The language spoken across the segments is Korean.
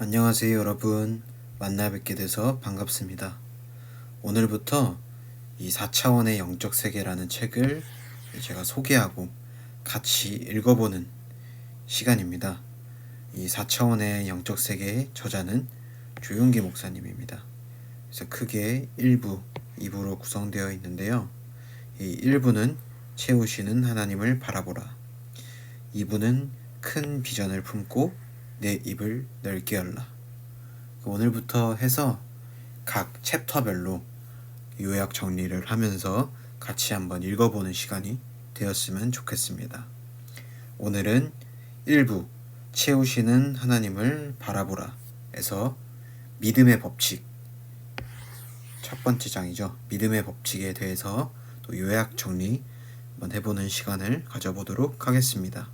안녕하세요 여러분. 만나 뵙게 돼서 반갑습니다. 오늘부터 이 4차원의 영적 세계라는 책을 제가 소개하고 같이 읽어보는 시간입니다. 이 4차원의 영적 세계의 저자는 조용기 목사님입니다. 그래서 크게 1부, 2부로 구성되어 있는데요. 이 1부는 채우시는 하나님을 바라보라. 2부는 큰 비전을 품고 내 입을 넓게 열라. 오늘부터 해서 각 챕터별로 요약 정리를 하면서 같이 한번 읽어보는 시간이 되었으면 좋겠습니다. 오늘은 1부 채우시는 하나님을 바라보라 에서 믿음의 법칙 첫 번째 장이죠. 믿음의 법칙에 대해서 또 요약 정리 한번 해보는 시간을 가져보도록 하겠습니다.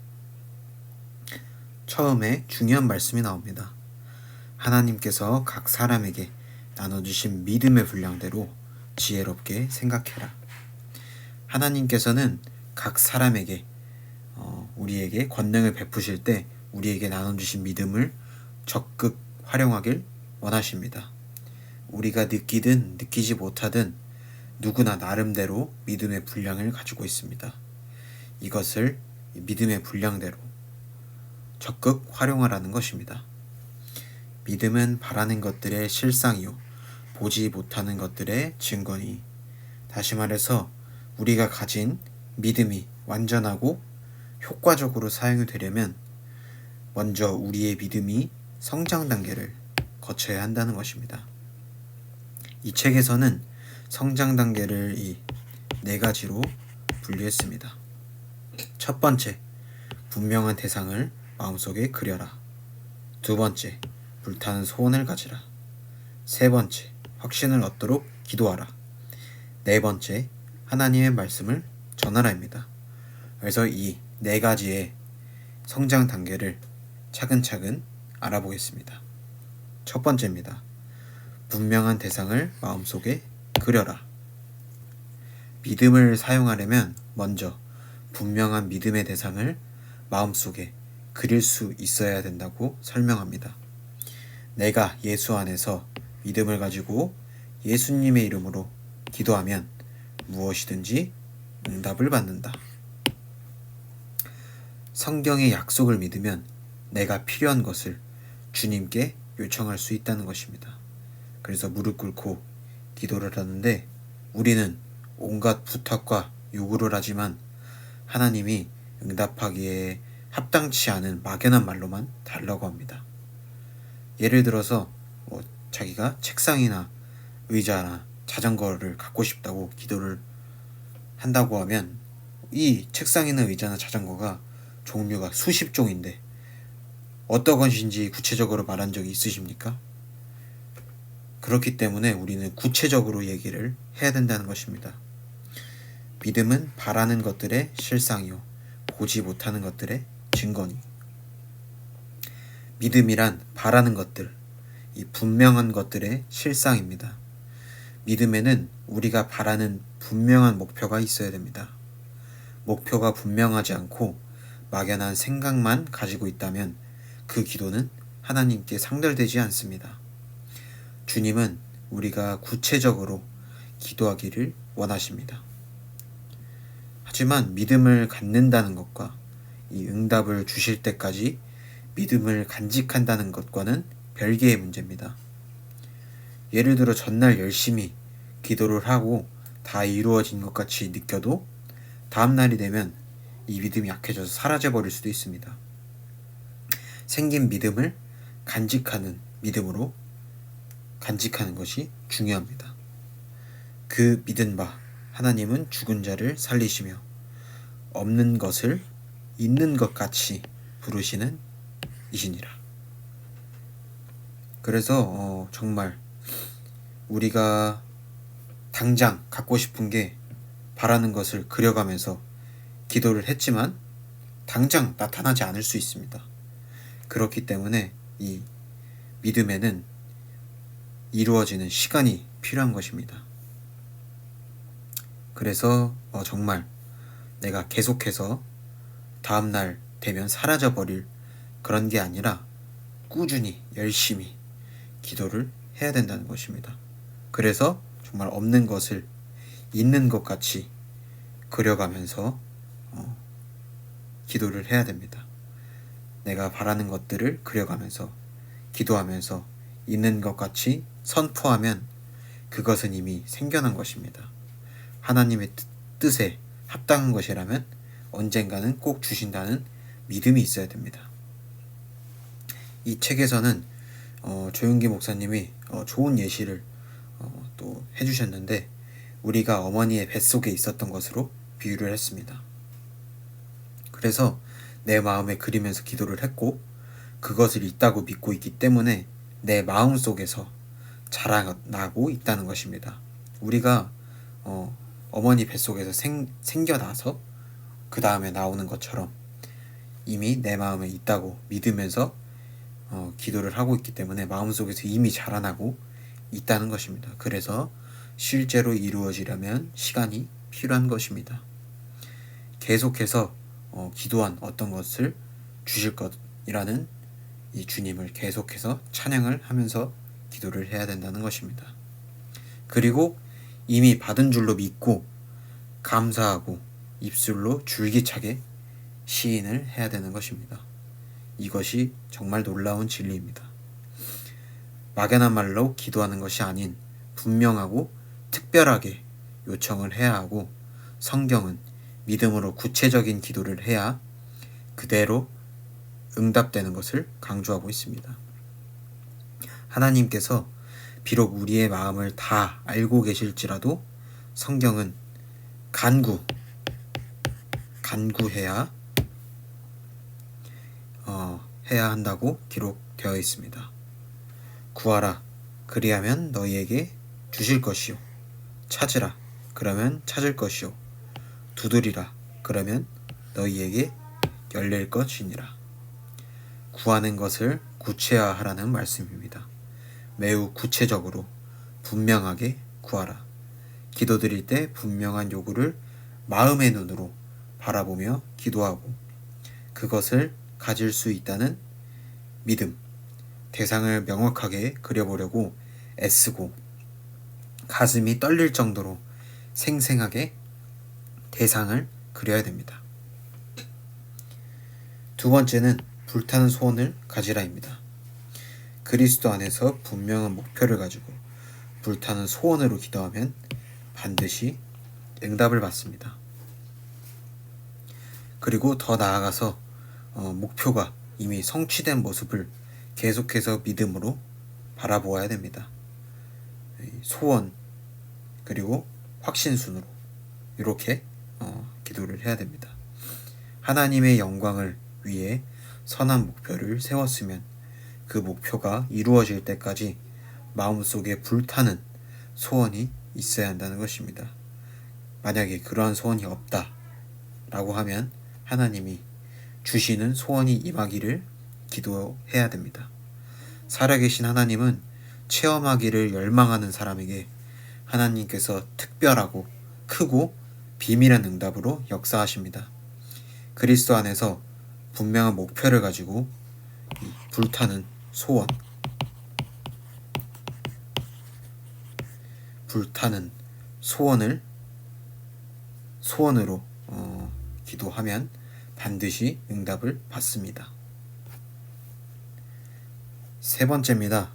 처음에 중요한 말씀이 나옵니다. 하나님께서 각 사람에게 나눠주신 믿음의 분량대로 지혜롭게 생각해라. 하나님께서는 각 사람에게 어, 우리에게 권능을 베푸실 때 우리에게 나눠주신 믿음을 적극 활용하길 원하십니다. 우리가 느끼든 느끼지 못하든 누구나 나름대로 믿음의 분량을 가지고 있습니다. 이것을 믿음의 분량대로 적극 활용하라는 것입니다. 믿음은 바라는 것들의 실상이요 보지 못하는 것들의 증거니 다시 말해서 우리가 가진 믿음이 완전하고 효과적으로 사용이 되려면 먼저 우리의 믿음이 성장 단계를 거쳐야 한다는 것입니다. 이 책에서는 성장 단계를 이 네 가지로 분류했습니다. 첫 번째, 분명한 대상을 마음속에 그려라. 두 번째, 불타는 소원을 가지라. 세 번째, 확신을 얻도록 기도하라. 네 번째, 하나님의 말씀을 전하라입니다. 그래서 이 네 가지의 성장 단계를 차근차근 알아보겠습니다. 첫 번째입니다. 분명한 대상을 마음속에 그려라. 믿음을 사용하려면 먼저 분명한 믿음의 대상을 마음속에 그릴 수 있어야 된다고 설명합니다. 내가 예수 안에서 믿음을 가지고 예수님의 이름으로 기도하면 무엇이든지 응답을 받는다. 성경의 약속을 믿으면 내가 필요한 것을 주님께 요청할 수 있다는 것입니다. 그래서 무릎 꿇고 기도를 하는데 우리는 온갖 부탁과 요구를 하지만 하나님이 응답하기에 합당치 않은 막연한 말로만 달라고 합니다. 예를 들어서 뭐 자기가 책상이나 의자나 자전거를 갖고 싶다고 기도를 한다고 하면 이 책상이나 의자나 자전거가 종류가 수십 종인데 어떤 것인지 구체적으로 말한 적이 있으십니까? 그렇기 때문에 우리는 구체적으로 얘기를 해야 된다는 것입니다. 믿음은 바라는 것들의 실상이요, 보지 못하는 것들의 증거니. 믿음이란 바라는 것들, 이 분명한 것들의 실상입니다. 믿음에는 우리가 바라는 분명한 목표가 있어야 됩니다. 목표가 분명하지 않고 막연한 생각만 가지고 있다면 그 기도는 하나님께 상달되지 않습니다. 주님은 우리가 구체적으로 기도하기를 원하십니다. 하지만 믿음을 갖는다는 것과 이 응답을 주실 때까지 믿음을 간직한다는 것과는 별개의 문제입니다. 예를 들어 전날 열심히 기도를 하고 다 이루어진 것 같이 느껴도 다음날이 되면 이 믿음이 약해져서 사라져 버릴 수도 있습니다. 생긴 믿음을 간직하는 믿음으로 간직하는 것이 중요합니다. 그 믿은 바 하나님은 죽은 자를 살리시며 없는 것을 있는 것 같이 부르시는 이시니라. 그래서 어, 정말 우리가 당장 갖고 싶은 게 바라는 것을 그려가면서 기도를 했지만 당장 나타나지 않을 수 있습니다. 그렇기 때문에 이 믿음에는 이루어지는 시간이 필요한 것입니다. 그래서 어, 정말 내가 계속해서 다음날 되면 사라져버릴 그런 게 아니라 꾸준히 열심히 기도를 해야 된다는 것입니다. 그래서 정말 없는 것을 있는 것 같이 그려가면서 어, 기도를 해야 됩니다. 내가 바라는 것들을 그려가면서 기도하면서 있는 것 같이 선포하면 그것은 이미 생겨난 것입니다. 하나님의 뜻- 뜻에 합당한 것이라면 언젠가는 꼭 주신다는 믿음이 있어야 됩니다. 이 책에서는 어, 조윤기 목사님이 어, 좋은 예시를 어, 또 해주셨는데 우리가 어머니의 뱃속에 있었던 것으로 비유를 했습니다. 그래서 내 마음에 그리면서 기도를 했고 그것을 있다고 믿고 있기 때문에 내 마음 속에서 자라나고 있다는 것입니다. 우리가 어, 어머니 뱃속에서 생, 생겨나서 그 다음에 나오는 것처럼 이미 내 마음에 있다고 믿으면서 어, 기도를 하고 있기 때문에 마음속에서 이미 자라나고 있다는 것입니다. 그래서 실제로 이루어지려면 시간이 필요한 것입니다. 계속해서 어, 기도한 어떤 것을 주실 것이라는 이 주님을 계속해서 찬양을 하면서 기도를 해야 된다는 것입니다. 그리고 이미 받은 줄로 믿고 감사하고 입술로 줄기차게 시인을 해야 되는 것입니다. 이것이 정말 놀라운 진리입니다. 막연한 말로 기도하는 것이 아닌 분명하고 특별하게 요청을 해야 하고 성경은 믿음으로 구체적인 기도를 해야 그대로 응답되는 것을 강조하고 있습니다. 하나님께서 비록 우리의 마음을 다 알고 계실지라도 성경은 간구, 간구해야 어, 해야 한다고 기록되어 있습니다. 구하라, 그리하면 너희에게 주실 것이요. 찾으라, 그러면 찾을 것이요. 두드리라, 그러면 너희에게 열릴 것이니라. 구하는 것을 구체화하라는 말씀입니다. 매우 구체적으로 분명하게 구하라. 기도 드릴 때 분명한 요구를 마음의 눈으로 바라보며 기도하고 그것을 가질 수 있다는 믿음, 대상을 명확하게 그려보려고 애쓰고 가슴이 떨릴 정도로 생생하게 대상을 그려야 됩니다. 두 번째는 불타는 소원을 가지라입니다. 그리스도 안에서 분명한 목표를 가지고 불타는 소원으로 기도하면 반드시 응답을 받습니다. 그리고 더 나아가서 어, 목표가 이미 성취된 모습을 계속해서 믿음으로 바라보아야 됩니다. 소원 그리고 확신 순으로 이렇게 어, 기도를 해야 됩니다. 하나님의 영광을 위해 선한 목표를 세웠으면 그 목표가 이루어질 때까지 마음속에 불타는 소원이 있어야 한다는 것입니다. 만약에 그러한 소원이 없다 라고 하면 하나님이 주시는 소원이 임하기를 기도해야 됩니다. 살아계신 하나님은 체험하기를 열망하는 사람에게 하나님께서 특별하고 크고 비밀한 응답으로 역사하십니다. 그리스도 안에서 분명한 목표를 가지고 불타는 소원, 불타는 소원을 소원으로 어, 기도하면 반드시 응답을 받습니다. 세 번째입니다.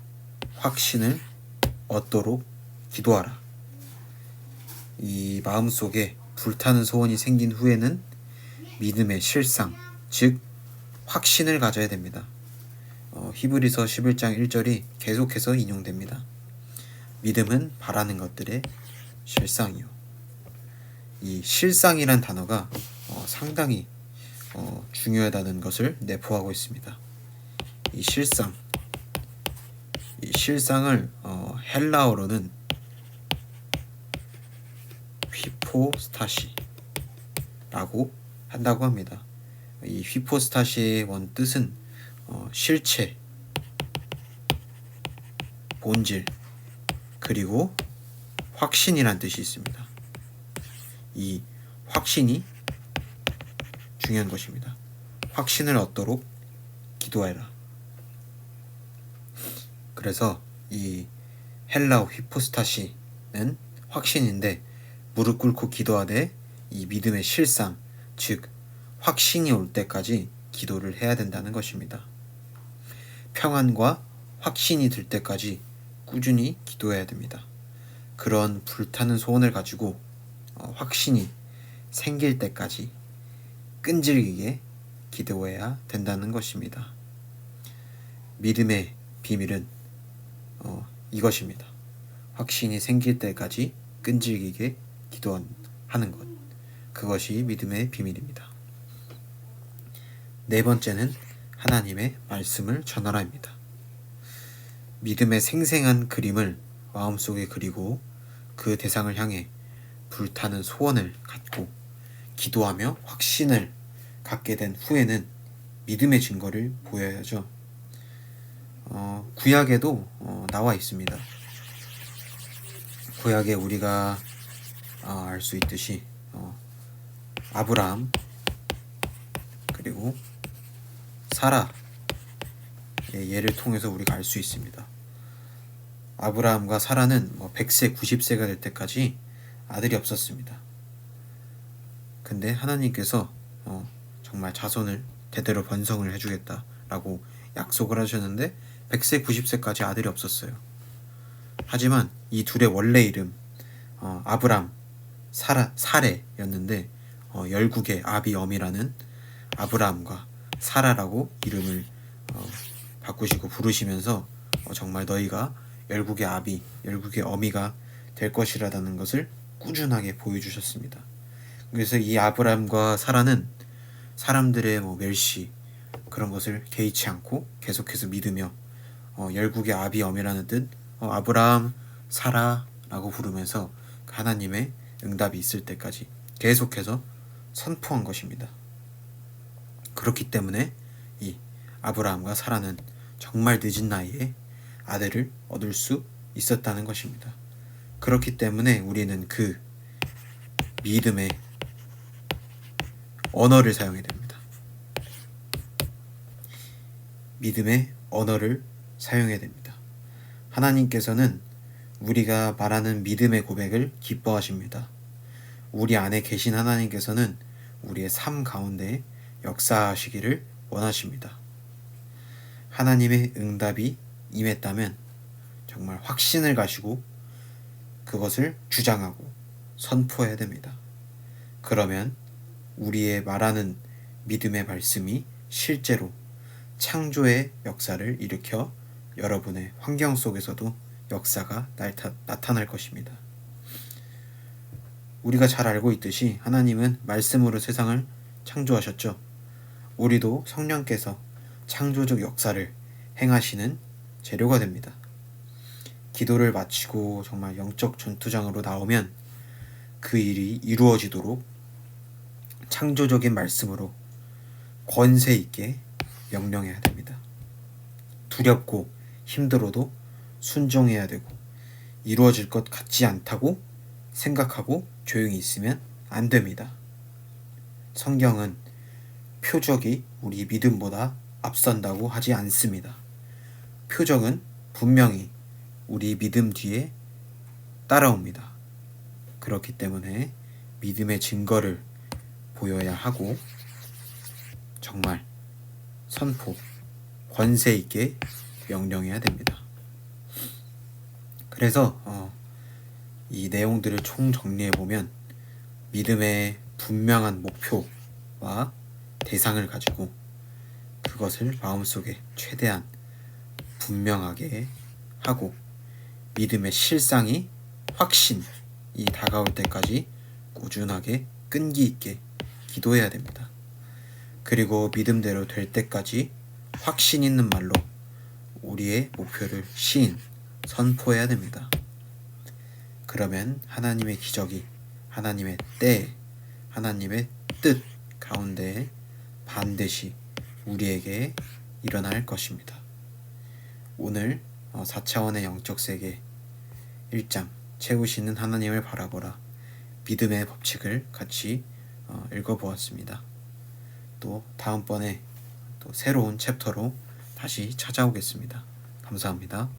확신을 얻도록 기도하라. 이 마음속에 불타는 소원이 생긴 후에는 믿음의 실상, 즉 확신을 가져야 됩니다. 어, 히브리서 11장 1절이 계속해서 인용됩니다. 믿음은 바라는 것들의 실상이요. 이 실상이란 단어가 어, 상당히 어, 중요하다는 것을 내포하고 있습니다. 이 실상, 이 실상을 어, 헬라어로는 휘포스타시라고 한다고 합니다. 이 휘포스타시의 원 뜻은 어, 실체, 본질, 그리고 확신이란 뜻이 있습니다. 이 확신이 중요한 것입니다. 확신을 얻도록 기도해라. 그래서 이 헬라어 히포스타시는 확신인데 무릎 꿇고 기도하되 이 믿음의 실상, 즉 확신이 올 때까지 기도를 해야 된다는 것입니다. 평안과 확신이 들 때까지 꾸준히 기도해야 됩니다. 그런 불타는 소원을 가지고 어, 확신이 생길 때까지 끈질기게 기도해야 된다는 것입니다. 믿음의 비밀은 어, 이것입니다. 확신이 생길 때까지 끈질기게 기도하는 것. 그것이 믿음의 비밀입니다. 네 번째는 하나님의 말씀을 전하라입니다. 믿음의 생생한 그림을 마음속에 그리고 그 대상을 향해 불타는 소원을 갖고 기도하며 확신을 갖게 된 후에는 믿음의 증거를 보여야죠. 어, 구약에도 어, 나와 있습니다. 구약에 우리가 어, 알수 있듯이 어, 아브라함 그리고 사라 예를 통해서 우리가 알 수 있습니다. 아브라함과 사라는 뭐 100세, 90세가 될 때까지 아들이 없었습니다. 근데 하나님께서 어, 정말 자손을 대대로 번성을 해주겠다라고 약속을 하셨는데 100세, 90세까지 아들이 없었어요. 하지만 이 둘의 원래 이름 어, 아브람, 사라, 사레였는데 어, 열국의 아비엄이라는 아브라함과 사라라고 이름을 어, 바꾸시고 부르시면서 어, 정말 너희가 열국의 아비, 열국의 어미가 될 것이라는 것을 꾸준하게 보여주셨습니다. 그래서 이 아브라함과 사라는 사람들의 뭐 멸시 그런 것을 개의치 않고 계속해서 믿으며 어, 열국의 아비 엄이라는 뜻 어, 아브라함 사라라고 부르면서 하나님의 응답이 있을 때까지 계속해서 선포한 것입니다. 그렇기 때문에 이 아브라함과 사라는 정말 늦은 나이에 아들을 얻을 수 있었다는 것입니다. 그렇기 때문에 우리는 그 믿음의 언어를 사용해야 됩니다. 믿음의 언어를 사용해야 됩니다. 하나님께서는 우리가 말하는 믿음의 고백을 기뻐하십니다. 우리 안에 계신 하나님께서는 우리의 삶 가운데 역사하시기를 원하십니다. 하나님의 응답이 임했다면 정말 확신을 가지고 그것을 주장하고 선포해야 됩니다. 그러면 우리의 말하는 믿음의 말씀이 실제로 창조의 역사를 일으켜 여러분의 환경 속에서도 역사가 나타, 날 것입니다. 우리가 잘 알고 있듯이 하나님은 말씀으로 세상을 창조하셨죠. 우리도 성령께서 창조적 역사를 행하시는 재료가 됩니다. 기도를 마치고 정말 영적 전투장으로 나오면 그 일이 이루어지도록 창조적인 말씀으로 권세 있게 명령해야 됩니다. 두렵고 힘들어도 순종해야 되고 이루어질 것 같지 않다고 생각하고 조용히 있으면 안 됩니다. 성경은 표적이 우리 믿음보다 앞선다고 하지 않습니다. 표적은 분명히 우리 믿음 뒤에 따라옵니다. 그렇기 때문에 믿음의 증거를 보여야 하고 정말 선포, 권세 있게 명령해야 됩니다. 그래서 어, 이 내용들을 총 정리해 보면 믿음의 분명한 목표와 대상을 가지고 그것을 마음속에 최대한 분명하게 하고 믿음의 실상이 확신이 다가올 때까지 꾸준하게 끈기 있게 기도해야 됩니다. 그리고 믿음대로 될 때까지 확신 있는 말로 우리의 목표를 시인, 선포해야 됩니다. 그러면 하나님의 기적이 하나님의 때, 하나님의 뜻 가운데 반드시 우리에게 일어날 것입니다. 오늘 4차원의 어, 영적 세계 1장 채우시는 하나님을 바라보라 믿음의 법칙을 같이 어, 읽어보았습니다. 또 다음번에 또 새로운 챕터로 다시 찾아오겠습니다. 감사합니다.